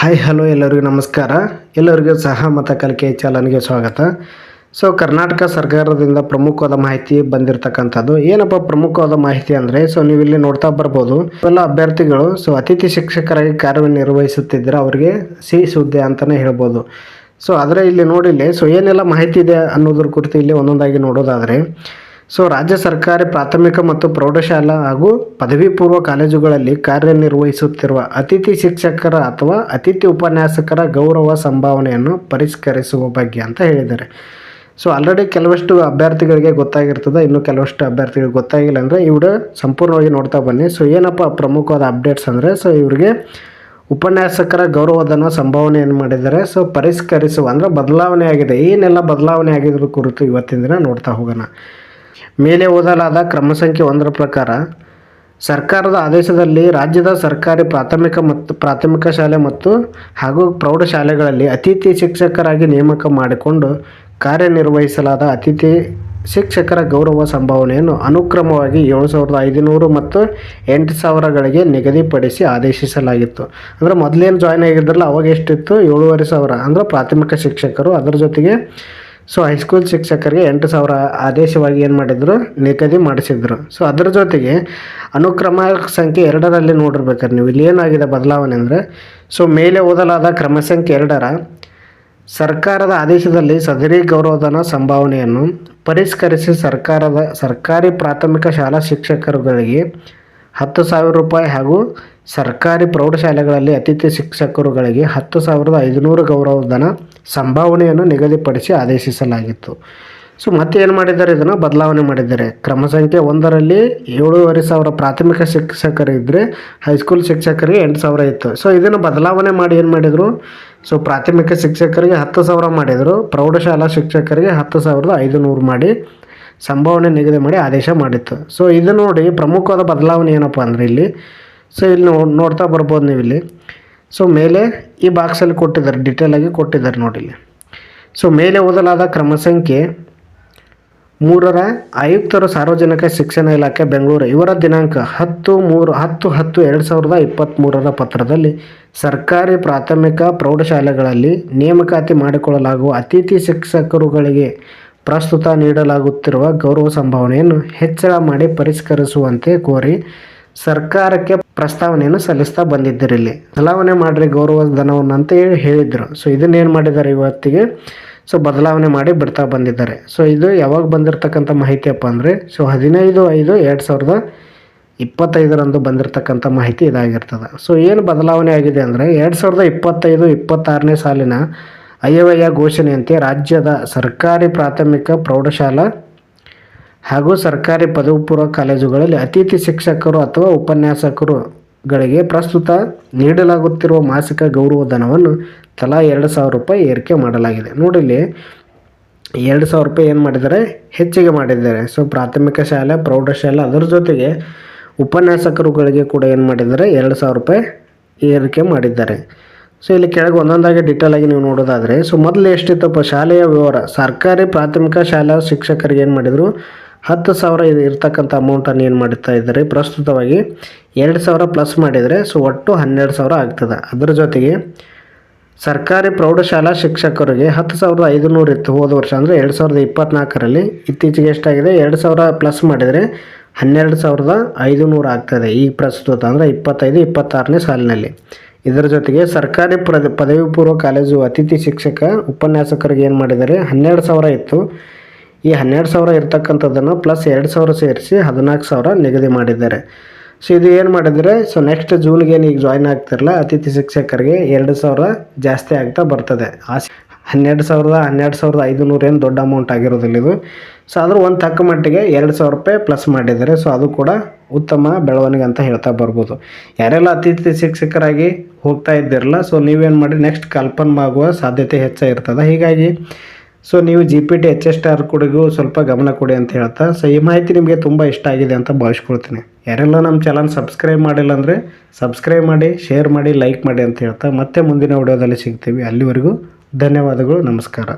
Hi hello ಎಲ್ಲರಿಗೂ ನಮಸ್ಕಾರ. ಎಲ್ಲರಿಗೂ ಸಹ ಮತ ಕಲಿಕೆ ಚಾಲನೆಗೆ ಸ್ವಾಗತ. ಸೊ ಕರ್ನಾಟಕ ಸರ್ಕಾರದಿಂದ ಪ್ರಮುಖವಾದ ಮಾಹಿತಿ ಬಂದಿರತಕ್ಕಂಥದ್ದು ಏನಪ್ಪ ಪ್ರಮುಖವಾದ ಮಾಹಿತಿ ಅಂದರೆ ಸೊ ನೀವು ಇಲ್ಲಿ ನೋಡ್ತಾ ಬರ್ಬೋದು. ಎಲ್ಲ ಅಭ್ಯರ್ಥಿಗಳು ಸೊ ಅತಿಥಿ ಶಿಕ್ಷಕರಾಗಿ ಕಾರ್ಯನಿರ್ವಹಿಸುತ್ತಿದ್ದರೆ ಅವರಿಗೆ ಸಿಹಿ ಸುದ್ದಿ ಅಂತಲೇ ಹೇಳ್ಬೋದು. ಸೊ ಆದರೆ ಇಲ್ಲಿ ನೋಡಿಲ್ಲಿ ಸೊ ಏನೆಲ್ಲ ಮಾಹಿತಿ ಇದೆ ಅನ್ನೋದ್ರ ಕುರಿತು ಇಲ್ಲಿ ಒಂದೊಂದಾಗಿ ನೋಡೋದಾದರೆ ಸೊ ರಾಜ್ಯ ಸರ್ಕಾರಿ ಪ್ರಾಥಮಿಕ ಮತ್ತು ಪ್ರೌಢಶಾಲಾ ಹಾಗೂ ಪದವಿ ಪೂರ್ವ ಕಾಲೇಜುಗಳಲ್ಲಿ ಕಾರ್ಯನಿರ್ವಹಿಸುತ್ತಿರುವ ಅತಿಥಿ ಶಿಕ್ಷಕರ ಅಥವಾ ಅತಿಥಿ ಉಪನ್ಯಾಸಕರ ಗೌರವ ಸಂಭಾವನೆಯನ್ನು ಪರಿಷ್ಕರಿಸುವ ಬಗ್ಗೆ ಅಂತ ಹೇಳಿದ್ದಾರೆ. ಸೊ ಆಲ್ರೆಡಿ ಕೆಲವಷ್ಟು ಅಭ್ಯರ್ಥಿಗಳಿಗೆ ಗೊತ್ತಾಗಿರ್ತದೆ, ಇನ್ನು ಕೆಲವಷ್ಟು ಅಭ್ಯರ್ಥಿಗಳಿಗೆ ಗೊತ್ತಾಗಿಲ್ಲ ಅಂದರೆ ಇವರು ಸಂಪೂರ್ಣವಾಗಿ ನೋಡ್ತಾ ಬನ್ನಿ. ಸೊ ಏನಪ್ಪ ಪ್ರಮುಖವಾದ ಅಪ್ಡೇಟ್ಸ್ ಅಂದರೆ, ಸೊ ಇವರಿಗೆ ಉಪನ್ಯಾಸಕರ ಗೌರವಧನ ಸಂಭಾವನೆ ಏನು ಮಾಡಿದ್ದಾರೆ. ಸೊ ಪರಿಷ್ಕರಿಸುವ ಅಂದರೆ ಬದಲಾವಣೆ ಆಗಿದೆ. ಏನೆಲ್ಲ ಬದಲಾವಣೆ ಆಗಿದ್ರ ಕುರಿತು ಇವತ್ತಿನ ದಿನ ನೋಡ್ತಾ ಹೋಗೋಣ. ಮೇಲೆ ಓದಲಾದ ಕ್ರಮ ಸಂಖ್ಯೆ ಒಂದರ ಪ್ರಕಾರ, ಸರ್ಕಾರದ ಆದೇಶದಲ್ಲಿ ರಾಜ್ಯದ ಸರ್ಕಾರಿ ಪ್ರಾಥಮಿಕ ಮತ್ತು ಪ್ರಾಥಮಿಕ ಶಾಲೆ ಮತ್ತು ಹಾಗೂ ಪ್ರೌಢಶಾಲೆಗಳಲ್ಲಿ ಅತಿಥಿ ಶಿಕ್ಷಕರಾಗಿ ನೇಮಕ ಮಾಡಿಕೊಂಡು ಕಾರ್ಯನಿರ್ವಹಿಸಲಾದ ಅತಿಥಿ ಶಿಕ್ಷಕರ ಗೌರವ ಸಂಭಾವನೆಯನ್ನು ಅನುಕ್ರಮವಾಗಿ ಏಳು ಸಾವಿರದ ಐದುನೂರು ಮತ್ತು ಎಂಟು ಸಾವಿರಗಳಿಗೆ ನಿಗದಿಪಡಿಸಿ ಆದೇಶಿಸಲಾಗಿತ್ತು. ಅಂದರೆ ಮೊದಲೇನು ಜಾಯ್ನ್ ಆಗಿದ್ರಲ್ಲ, ಅವಾಗ ಎಷ್ಟಿತ್ತು? ಏಳುವರೆ ಸಾವಿರ. ಅಂದರೆ ಪ್ರಾಥಮಿಕ ಶಿಕ್ಷಕರು ಅದರ ಜೊತೆಗೆ ಸೊ ಹೈಸ್ಕೂಲ್ ಶಿಕ್ಷಕರಿಗೆ ಎಂಟು ಸಾವಿರ ಆದೇಶವಾಗಿ ಏನು ಮಾಡಿದರು? ನಿಗದಿ ಮಾಡಿಸಿದ್ರು. ಸೊ ಅದರ ಜೊತೆಗೆ ಅನುಕ್ರಮ ಸಂಖ್ಯೆ ಎರಡರಲ್ಲಿ ನೋಡಿರ್ಬೇಕಾರೆ ನೀವು ಇಲ್ಲಿ ಏನಾಗಿದೆ ಬದಲಾವಣೆ ಅಂದರೆ ಸೊ ಮೇಲೆ ಓದಲಾದ ಕ್ರಮ ಸಂಖ್ಯೆ ಎರಡರ ಸರ್ಕಾರದ ಆದೇಶದಲ್ಲಿ ಸದರಿ ಗೌರವಧನ ಸಂಭಾವನೆಯನ್ನು ಪರಿಷ್ಕರಿಸಿ ಸರ್ಕಾರದ ಸರ್ಕಾರಿ ಪ್ರಾಥಮಿಕ ಶಾಲಾ ಶಿಕ್ಷಕರುಗಳಿಗೆ ಹತ್ತು ಸಾವಿರ ರೂಪಾಯಿ ಹಾಗೂ ಸರ್ಕಾರಿ ಪ್ರೌಢಶಾಲೆಗಳಲ್ಲಿ ಅತಿಥಿ ಶಿಕ್ಷಕರುಗಳಿಗೆ ಹತ್ತು ಸಾವಿರದ ಐದುನೂರು ಗೌರವಧನ ಸಂಭಾವನೆಯನ್ನು ನಿಗದಿಪಡಿಸಿ ಆದೇಶಿಸಲಾಗಿತ್ತು. ಸೊ ಮತ್ತೆ ಏನು ಮಾಡಿದ್ದಾರೆ? ಇದನ್ನು ಬದಲಾವಣೆ ಮಾಡಿದ್ದಾರೆ. ಕ್ರಮ ಸಂಖ್ಯೆ ಒಂದರಲ್ಲಿ ಏಳೂವರೆ ಸಾವಿರ ಪ್ರಾಥಮಿಕ ಶಿಕ್ಷಕರಿದ್ದರೆ ಹೈಸ್ಕೂಲ್ ಶಿಕ್ಷಕರಿಗೆ ಎಂಟು ಸಾವಿರ ಇತ್ತು. ಸೊ, ಇದನ್ನು ಬದಲಾವಣೆ ಮಾಡಿ ಏನು ಮಾಡಿದರು? ಸೊ, ಪ್ರಾಥಮಿಕ ಶಿಕ್ಷಕರಿಗೆ ಹತ್ತು ಸಾವಿರ ಮಾಡಿದರು, ಪ್ರೌಢಶಾಲಾ ಶಿಕ್ಷಕರಿಗೆ ಹತ್ತು ಸಾವಿರದ ಐದು ನೂರು ಮಾಡಿ ಸಂಭಾವನೆ ನಿಗದಿ ಮಾಡಿ ಆದೇಶ ಮಾಡಿತ್ತು. ಸೊ ಇದು ನೋಡಿ ಪ್ರಮುಖವಾದ ಬದಲಾವಣೆ ಏನಪ್ಪ ಅಂದರೆ ಇಲ್ಲಿ ಸೊ ಇಲ್ಲಿ ನೋಡ್ತಾ ಬರ್ಬೋದು ನೀವು ಇಲ್ಲಿ ಸೊ ಮೇಲೆ ಈ ಬಾಕ್ಸಲ್ಲಿ ಕೊಟ್ಟಿದ್ದಾರೆ ಡಿಟೇಲಾಗಿ ಕೊಟ್ಟಿದ್ದಾರೆ ನೋಡಿ ಇಲ್ಲಿ. ಸೊ ಮೇಲೆ ಓದಲಾದ ಕ್ರಮ ಸಂಖ್ಯೆ ಮೂರರ ಆಯುಕ್ತರು ಸಾರ್ವಜನಿಕ ಶಿಕ್ಷಣ ಇಲಾಖೆ ಬೆಂಗಳೂರು. ಇವರ ದಿನಾಂಕ ಹತ್ತು ಮೂರು ಹತ್ತು ಹತ್ತು ಎರಡು ಸಾವಿರದ ಇಪ್ಪತ್ತ್ಮೂರರ ಪತ್ರದಲ್ಲಿ ಸರ್ಕಾರಿ ಪ್ರಾಥಮಿಕ ಪ್ರೌಢಶಾಲೆಗಳಲ್ಲಿ ನೇಮಕಾತಿ ಮಾಡಿಕೊಳ್ಳಲಾಗುವ ಅತಿಥಿ ಶಿಕ್ಷಕರುಗಳಿಗೆ ಪ್ರಸ್ತುತ ನೀಡಲಾಗುತ್ತಿರುವ ಗೌರವ ಸಂಭಾವನೆಯನ್ನು ಹೆಚ್ಚಳ ಮಾಡಿ ಪರಿಷ್ಕರಿಸುವಂತೆ ಕೋರಿ ಸರ್ಕಾರಕ್ಕೆ ಪ್ರಸ್ತಾವನೆಯನ್ನು ಸಲ್ಲಿಸ್ತಾ ಬಂದಿದ್ದರು ಇಲ್ಲಿ ಬದಲಾವಣೆ ಮಾಡಿರಿ ಗೌರವ ಧನವನ್ನು ಅಂತ ಹೇಳಿ ಹೇಳಿದರು. ಸೊ ಇದನ್ನೇನು ಮಾಡಿದ್ದಾರೆ ಇವತ್ತಿಗೆ? ಸೊ ಬದಲಾವಣೆ ಮಾಡಿ ಬಿಡ್ತಾ ಬಂದಿದ್ದಾರೆ. ಸೊ ಇದು ಯಾವಾಗ ಬಂದಿರತಕ್ಕಂಥ ಮಾಹಿತಿಯಪ್ಪ ಅಂದರೆ ಸೊ ಹದಿನೈದು ಐದು ಎರಡು ಸಾವಿರದ ಇಪ್ಪತ್ತೈದರಂದು ಬಂದಿರತಕ್ಕಂಥ ಮಾಹಿತಿ ಇದಾಗಿರ್ತದೆ. ಸೊ ಏನು ಬದಲಾವಣೆ ಆಗಿದೆ ಅಂದರೆ, ಎರಡು ಸಾವಿರದ ಇಪ್ಪತ್ತೈದು ಇಪ್ಪತ್ತಾರನೇ ಸಾಲಿನ ಅಯವ್ಯಯ ಘೋಷಣೆಯಂತೆ ರಾಜ್ಯದ ಸರ್ಕಾರಿ ಪ್ರಾಥಮಿಕ ಪ್ರೌಢಶಾಲಾ ಹಾಗೂ ಸರ್ಕಾರಿ ಪದವಿ ಪೂರ್ವ ಕಾಲೇಜುಗಳಲ್ಲಿ ಅತಿಥಿ ಶಿಕ್ಷಕರು ಅಥವಾ ಉಪನ್ಯಾಸಕರುಗಳಿಗೆ ಪ್ರಸ್ತುತ ನೀಡಲಾಗುತ್ತಿರುವ ಮಾಸಿಕ ಗೌರವಧನವನ್ನು ತಲಾ ಎರಡು ಸಾವಿರ ರೂಪಾಯಿ ಏರಿಕೆ ಮಾಡಲಾಗಿದೆ. ನೋಡಿಲ್ಲಿ ಎರಡು ಸಾವಿರ ರೂಪಾಯಿ ಏನು ಮಾಡಿದ್ದಾರೆ? ಹೆಚ್ಚಿಗೆ ಮಾಡಿದ್ದಾರೆ. ಸೊ ಪ್ರಾಥಮಿಕ ಶಾಲೆ, ಪ್ರೌಢಶಾಲೆ ಅದರ ಜೊತೆಗೆ ಉಪನ್ಯಾಸಕರುಗಳಿಗೆ ಕೂಡ ಏನು ಮಾಡಿದ್ದಾರೆ? ಎರಡು ಸಾವಿರ ರೂಪಾಯಿ ಏರಿಕೆ ಮಾಡಿದ್ದಾರೆ. ಸೊ ಇಲ್ಲಿ ಕೆಳಗೆ ಒಂದೊಂದಾಗಿ ಡೀಟೇಲ್ ಆಗಿ ನೀವು ನೋಡೋದಾದರೆ ಸೊ ಮೊದಲು ಎಷ್ಟಿತ್ತಪ್ಪ ಶಾಲೆಯ ವಿವರ ಸರ್ಕಾರಿ ಪ್ರಾಥಮಿಕ ಶಾಲಾ ಶಿಕ್ಷಕರಿಗೆ ಏನು ಮಾಡಿದರು? ಹತ್ತು ಸಾವಿರ ಇದು ಇರ್ತಕ್ಕಂಥ ಅಮೌಂಟನ್ನು ಏನು ಮಾಡ್ತಾ ಇದ್ದಾರೆ? ಪ್ರಸ್ತುತವಾಗಿ ಎರಡು ಸಾವಿರ ಪ್ಲಸ್ ಮಾಡಿದರೆ ಸೊ ಒಟ್ಟು ಹನ್ನೆರಡು ಸಾವಿರ ಆಗ್ತದೆ. ಅದರ ಜೊತೆಗೆ ಸರ್ಕಾರಿ ಪ್ರೌಢಶಾಲಾ ಶಿಕ್ಷಕರಿಗೆ ಹತ್ತು ಸಾವಿರದ ಐದುನೂರು ಇತ್ತು ಹೋದ ವರ್ಷ, ಅಂದರೆ ಎರಡು ಸಾವಿರದ ಇಪ್ಪತ್ತ್ನಾಲ್ಕರಲ್ಲಿ ಇತ್ತೀಚೆಗೆ ಎಷ್ಟಾಗಿದೆ? ಎರಡು ಸಾವಿರ ಪ್ಲಸ್ ಮಾಡಿದರೆ ಹನ್ನೆರಡು ಸಾವಿರದ ಐದುನೂರು ಆಗ್ತದೆ ಈಗ ಪ್ರಸ್ತುತ, ಅಂದರೆ ಇಪ್ಪತ್ತೈದು, ಇಪ್ಪತ್ತಾರನೇ ಸಾಲಿನಲ್ಲಿ. ಇದರ ಜೊತೆಗೆ ಸರ್ಕಾರಿ ಪದವಿ ಪೂರ್ವ ಕಾಲೇಜು ಅತಿಥಿ ಶಿಕ್ಷಕ, ಉಪನ್ಯಾಸಕರಿಗೆ ಏನು ಮಾಡಿದ್ದಾರೆ? ಹನ್ನೆರಡು ಸಾವಿರ ಇತ್ತು. ಈ ಹನ್ನೆರಡು ಸಾವಿರ ಇರ್ತಕ್ಕಂಥದ್ದನ್ನು ಪ್ಲಸ್ ಎರಡು ಸಾವಿರ ಸೇರಿಸಿ ಹದಿನಾಲ್ಕು ಸಾವಿರ ನಿಗದಿ ಮಾಡಿದ್ದಾರೆ. ಸೊ ಇದು ಏನು ಮಾಡಿದರೆ, ಸೊ ನೆಕ್ಸ್ಟ್ ಜೂನ್ಗೆ ಏನು ಈಗ ಜಾಯ್ನ್ ಆಗ್ತಿರಲ್ಲ ಅತಿಥಿ ಶಿಕ್ಷಕರಿಗೆ ಎರಡು ಸಾವಿರ ಜಾಸ್ತಿ ಆಗ್ತಾ ಬರ್ತದೆ. ಆ ಹನ್ನೆರಡು ಸಾವಿರದ ಹನ್ನೆರಡು ಸಾವಿರದ ಐದುನೂರು ಏನು ದೊಡ್ಡ ಅಮೌಂಟ್ ಆಗಿರೋದಿಲ್ಲ ಇದು. ಸೊ ಆದರೂ ಒಂದು ತಕ್ಕ ಮಟ್ಟಿಗೆ ಎರಡು ಸಾವಿರ ರೂಪಾಯಿ ಪ್ಲಸ್ ಮಾಡಿದ್ದಾರೆ. ಸೊ ಅದು ಕೂಡ ಉತ್ತಮ ಬೆಳವಣಿಗೆ ಅಂತ ಹೇಳ್ತಾ ಬರ್ಬೋದು. ಯಾರೆಲ್ಲ ಅತಿಥಿ ಶಿಕ್ಷಕರಾಗಿ ಹೋಗ್ತಾ ಇದ್ದಿರಲ್ಲ ಸೊ ನೀವೇನು ಮಾಡಿ ನೆಕ್ಸ್ಟ್ ಕಲ್ಪನ್ ಆಗುವ ಸಾಧ್ಯತೆ ಹೆಚ್ಚಾಗಿರ್ತದೆ ಹೀಗಾಗಿ ಸೊ ನೀವು G P T H S R ಕೊಡಿಗೂ ಸ್ವಲ್ಪ ಗಮನ ಕೊಡಿ ಅಂತ ಹೇಳ್ತಾ ಸೊ ಈ ಮಾಹಿತಿ ನಿಮಗೆ ತುಂಬ ಇಷ್ಟ ಆಗಿದೆ ಅಂತ ಭಾವಿಸ್ಕೊಳ್ತೀನಿ. ಯಾರೆಲ್ಲ ನಮ್ಮ ಚಾನಲ್ ಸಬ್ಸ್ಕ್ರೈಬ್ ಮಾಡಿಲ್ಲ ಅಂದರೆ ಸಬ್ಸ್ಕ್ರೈಬ್ ಮಾಡಿ ಶೇರ್ ಮಾಡಿ ಲೈಕ್ ಮಾಡಿ ಅಂತ ಹೇಳ್ತಾ, ಮತ್ತೆ ಮುಂದಿನ ವಿಡಿಯೋದಲ್ಲಿ ಸಿಗ್ತೀವಿ. ಅಲ್ಲಿವರೆಗೂ ಧನ್ಯವಾದಗಳು, ನಮಸ್ಕಾರ.